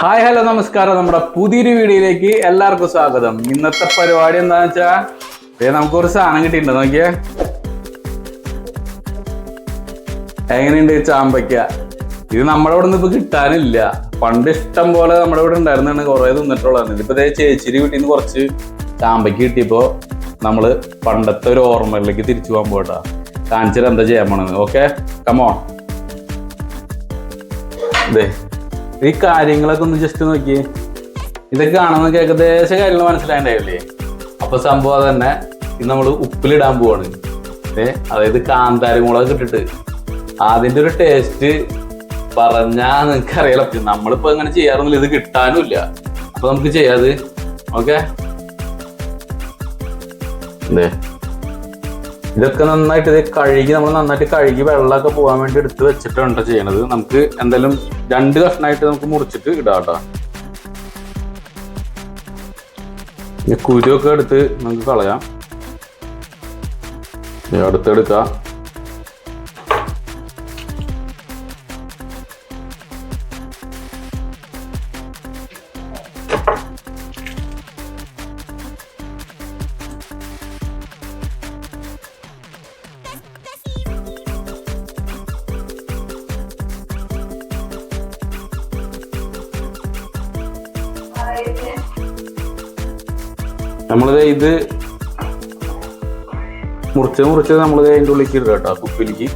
Hi hello നമസ്കാരം. നമ്മുടെ പുതിയൊരു വീഡിയോയിലേക്ക് എല്ലാവർക്കും സ്വാഗതം. ഇന്നത്തെ പരിപാടി എന്താന്ന് വെച്ചാ ദേ നമുക്ക് കുറച്ച് സാധനം കിട്ടിയിട്ടുണ്ട് നോക്കിയേ. എങ്ങനെയുണ്ട് ചാമ്പയ്ക്ക? ഇത് നമ്മുടെ ഇവിടെ നിന്ന് ഇപ്പൊ കിട്ടാനില്ല. പണ്ട് ഇഷ്ടം പോലെ നമ്മുടെ ഇവിടെ ഉണ്ടായിരുന്നാണ് കുറെ തിന്നിട്ടുള്ളതാണ്. ഇതിപ്പോ ചേച്ചിരി വീട്ടിൽ നിന്ന് കുറച്ച് ചാമ്പയ്ക്ക് കിട്ടിയപ്പോ നമ്മൾ പണ്ടത്തെ ഒരു ഓർമ്മയിലേക്ക് തിരിച്ചു പോകാൻ പോട്ടാ കാണിച്ചിട്ട് എന്താ ചെയ്യാൻ പോണെന്ന് ഓക്കെ? കമോ അതെ ഈ കാര്യങ്ങളൊക്കെ ഒന്ന് ജസ്റ്റ് നോക്കി ഇതൊക്കെ കാണുന്ന ഏകദേശ കാര്യങ്ങൾ മനസ്സിലായില്ലേ അപ്പൊ സംഭവം തന്നെ ഇത് നമ്മൾ ഉപ്പിലിടാൻ പോവാണ്. ഏ അതായത് കാന്താരി മുളക് ഇട്ടിട്ട്. അതിന്റെ ഒരു ടേസ്റ്റ് പറഞ്ഞാ നിങ്ങൾക്ക് അറിയാലോ. നമ്മളിപ്പോ അങ്ങനെ ചെയ്യാറൊന്നുമില്ല. ഇത് കിട്ടാനുമില്ല. അപ്പൊ നമുക്ക് ചെയ്യാത് ഓക്കെ അതെ ഇതൊക്കെ നന്നായിട്ട് ഇത് കഴുകി നമ്മൾ നന്നായിട്ട് കഴുകി വെള്ളമൊക്കെ പോകാൻ വേണ്ടി എടുത്ത് വെച്ചിട്ടുണ്ട് ചെയ്യണത്. നമുക്ക് എന്തായാലും രണ്ട് കഷ്ണമായിട്ട് നമുക്ക് മുറിച്ചിട്ട് ഇടാം കേട്ടോ കുരുവൊക്കെ എടുത്ത് നമുക്ക് കളയാം. അടുത്തെടുക്കാം നമ്മളിത് ഇത് മുറിച്ച് മുറിച്ച് നമ്മളിത് അതിന്റെ ഉള്ളിലേക്ക് ഇടുക കേട്ടോ കുപ്പിലേക്ക്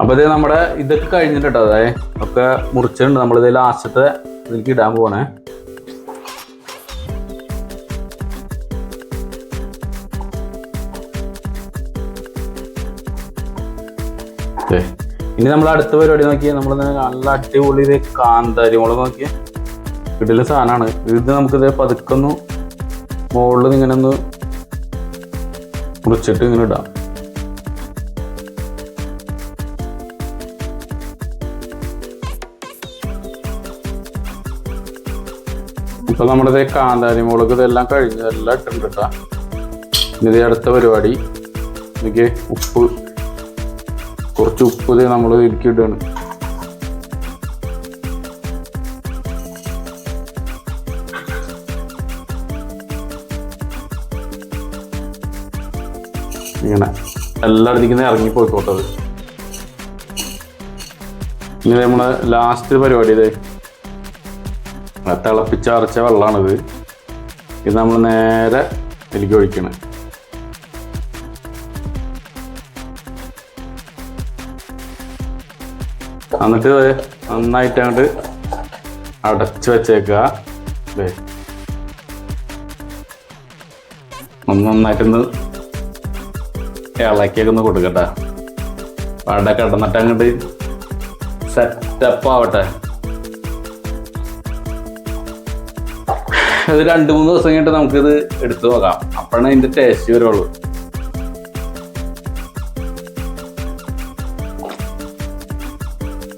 അപ്പൊ ഇത് നമ്മുടെ ഇതൊക്കെ കഴിഞ്ഞിട്ട് അതായത് ഒക്കെ മുറിച്ചിട്ടുണ്ട്. നമ്മളിത് ലാസ്റ്റത്തെ ഇതിലേക്ക് ഇടാൻ പോണേ ഇനി നമ്മൾ അടുത്ത പരിപാടി നോക്കിയാൽ നമ്മൾ നല്ല അടിപൊളി ഇത് കാന്താരി മുളക് നോക്കിയ. ഇടൽ സാധനമാണ് ഇത് നമുക്കിത് പതുക്കൊന്നു മുകളിൽ ഇങ്ങനെ ഒന്ന് മുറിച്ചിട്ട് ഇങ്ങനെ ഇടാം. ഇപ്പൊ നമ്മുടെ കാന്താരി മുളക് ഇതെല്ലാം കഴിഞ്ഞ് എല്ലാം ഇട്ടിട്ടുണ്ട് കേട്ടോ ഇത് അടുത്ത പരിപാടി. എനിക്ക് ഉപ്പ് കുറച്ച് ഉപ്പ് നമ്മൾ ഇരിക്കും ഇടുകയാണ് ഇങ്ങനെ എല്ലായിടത്തേക്കും ഇറങ്ങി പോയിക്കോട്ടത് ഇനി നമ്മളെ ലാസ്റ്റ് പരിപാടി ഇതേ. ആ തിളപ്പിച്ചരച്ച വെള്ളമാണിത് ഇത് നമ്മൾ നേരെ ഇതിലേക്ക് ഒഴിക്കണം. എന്നിട്ട് നന്നായിട്ട് അങ്ങോട്ട് അടച്ചു വെച്ചേക്കുക അല്ലേ നന്നായിട്ടൊന്ന് ഇളക്കിയൊക്കെ ഒന്ന് കൊടുക്കട്ടെ. അവിടെ കിടന്നിട്ട് അങ്ങോട്ട് സെറ്റപ്പ് ആവട്ടെ. ഇത് രണ്ട് മൂന്ന് ദിവസം കഴിഞ്ഞിട്ട് നമുക്കിത് എടുത്തു നോക്കാം. അപ്പോഴാണ് അതിന്റെ ടേസ്റ്റ് വരുള്ളൂ.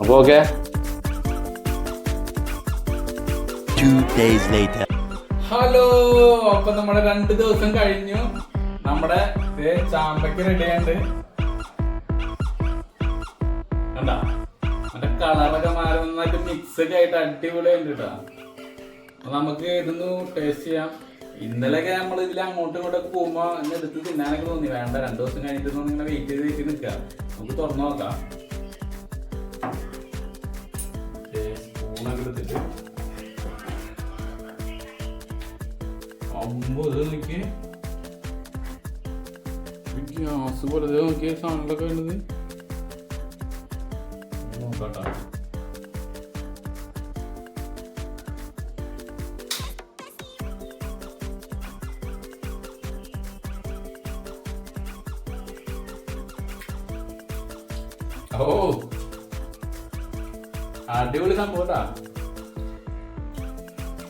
അപ്പൊ ഓക്കെ days later. ഹലോ അപ്പൊ നമ്മുടെ രണ്ട് ദിവസം കഴിഞ്ഞു. നമ്മുടെ ചാമ്പയ്ക്ക് റെഡി ആണ്ട് കണ്ടാ? മറ്റേ കളറൊക്കെ മാറുന്നതായിട്ട് മിക്സ് ഒക്കെ ആയിട്ട് അടിപൊളിയായിട്ട് കേട്ടാ നമുക്ക് ഇതൊന്ന് ടേസ്റ്റ് ചെയ്യാം. ഇന്നലെയൊക്കെ നമ്മൾ ഇതിൽ അങ്ങോട്ടും ഇങ്ങോട്ടൊക്കെ പോകുമ്പോ എന്നെ എടുത്ത് തിന്നാനൊക്കെ തോന്നി. വേണ്ട രണ്ടു ദിവസം കഴിഞ്ഞിട്ട് ഇങ്ങനെ വെയിറ്റ് ചെയ്ത് വെയിറ്റ് നിൽക്കുക നമുക്ക് തുറന്നു നോക്കാം. നോക്കി ഗ്യാസ് പോലെ നോക്കിയ സാധനങ്ങളൊക്കെ വേണ്ടത് ഓ അടിപൊളി സംഭവട്ടാ.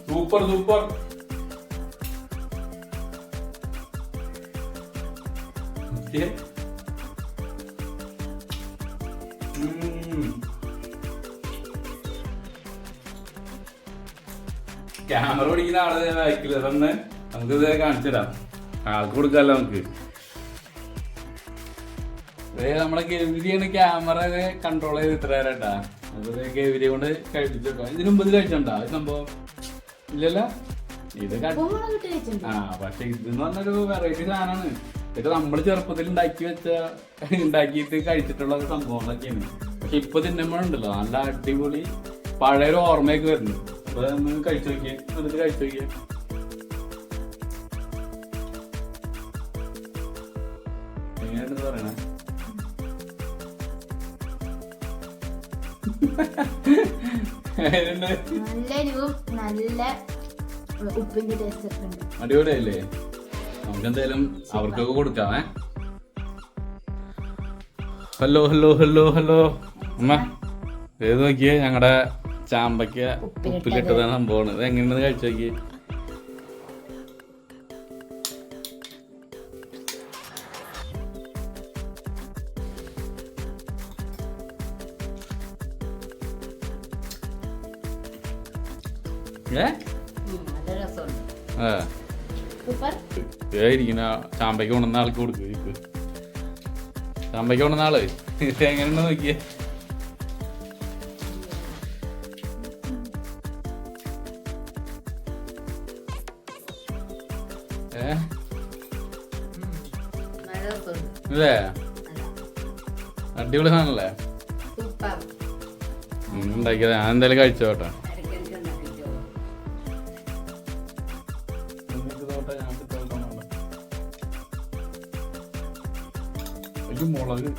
Super super. ക്യാമറ പിടിക്കുന്ന ആളെ വായിക്കില്ല തന്നെ നമുക്ക് ഇതേ കാണിച്ചു തരാം ആൾക്ക് കൊടുക്കാമല്ലോ നമുക്ക്. ദേ നമ്മളെ ഗവിരിയാണ് ക്യാമറ കൺട്രോൾ ചെയ്ത് ഇത്ര നേരട്ടാ നമുക്ക് ഗവിരി കൊണ്ട് കഴിപ്പിച്ചു ഇതിനു മുമ്പ് ഇത് കഴിച്ചിട്ടുണ്ടോ? ഈ സംഭവം? ഇല്ലല്ലോ? ഇത് ആ പക്ഷെ ഇതെന്ന് പറഞ്ഞൊരു വെറൈറ്റി സാധനമാണ് ഇത് നമ്മൾ ചെറുപ്പത്തിൽ ഉണ്ടാക്കി വെച്ച ഉണ്ടാക്കിയിട്ട് കഴിച്ചിട്ടുള്ള ഒരു സംഭവങ്ങളൊക്കെയാണ് പക്ഷെ ഇപ്പൊ തിന്നുമ്പോഴുണ്ടല്ലോ നല്ല അടിപൊളി പഴയൊരു ഓർമ്മയൊക്കെ വരുന്നു. അപ്പൊ കഴിച്ചു നോക്കിയേ എന്നിട്ട് കഴിച്ചു നോക്കിയേ. നല്ല എരിവും നല്ല ഉപ്പിന്റെ ടേസ്റ്റ് ഒക്കെ ഉണ്ട്. അടിപൊളിയല്ലേ നമുക്ക് എന്തായാലും അവർക്കൊക്കെ കൊടുക്കാമേ ഹലോ ഹലോ ഹലോ ഹലോ. അമ്മ ഏത് നോക്കിയേ? ഞങ്ങളുടെ ചാമ്പയ്ക്ക ഉപ്പിലിട്ടതാണ് ഉപ്പിലിട്ടത്. സംഭവമാണ് ഇത് എങ്ങനെയാണ് കഴിച്ചു നോക്കിയേ? ചാമ്പയ്ക്ക കൊണ്ടുവന്ന ആൾക്ക് കൊടുക്കുക ചാമ്പയ്ക്ക കൊണ്ടുവന്ന ആൾ. എങ്ങനെയുണ്ട് നോക്കിയേ? അടിപൊളി സാധനല്ലേ? ഉണ്ടാക്കിയത്. ഞാൻ എന്തായാലും കഴിച്ചോട്ടെ. ഒരു മുളക്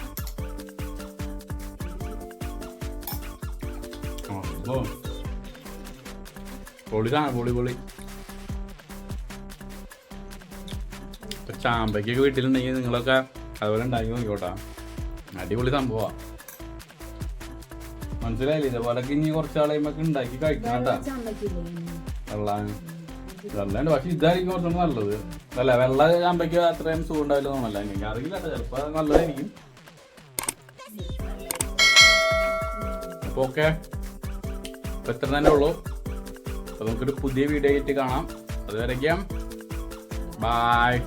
പൊളിതാണ്. പൊളി പൊളി. ചാമ്പയ്ക്കൊക്കെ വീട്ടിലുണ്ടെങ്കിൽ നിങ്ങളൊക്കെ അതുപോലെ ഉണ്ടാക്കി നോക്കിക്കോട്ടാ. അടിപൊളി സംഭവാ. മനസ്സിലായില്ലേ? ഇതേപോലൊക്കെ ഇനി കുറച്ചാളെയുമൊക്കെ ഉണ്ടാക്കി കഴിക്കണം കേട്ടാ. വെള്ളം വെള്ളമുണ്ട് പക്ഷെ ഇതായിരിക്കും കുറച്ചുകൂടെ നല്ലത്. അല്ല വെള്ള ചാമ്പയ്ക്ക് അത്രയും സുഖമുണ്ടാവില്ല തോന്നല്ല എനിക്ക് അറിയില്ല ചിലപ്പോ നല്ലതായിരിക്കും. അപ്പൊ ഓക്കെ ഇത്ര തന്നെ ഉള്ളൂ. അപ്പൊ നമുക്കൊരു പുതിയ വീഡിയോ ആയിട്ട് കാണാം. അതുവരയ്ക്കാം ബായ്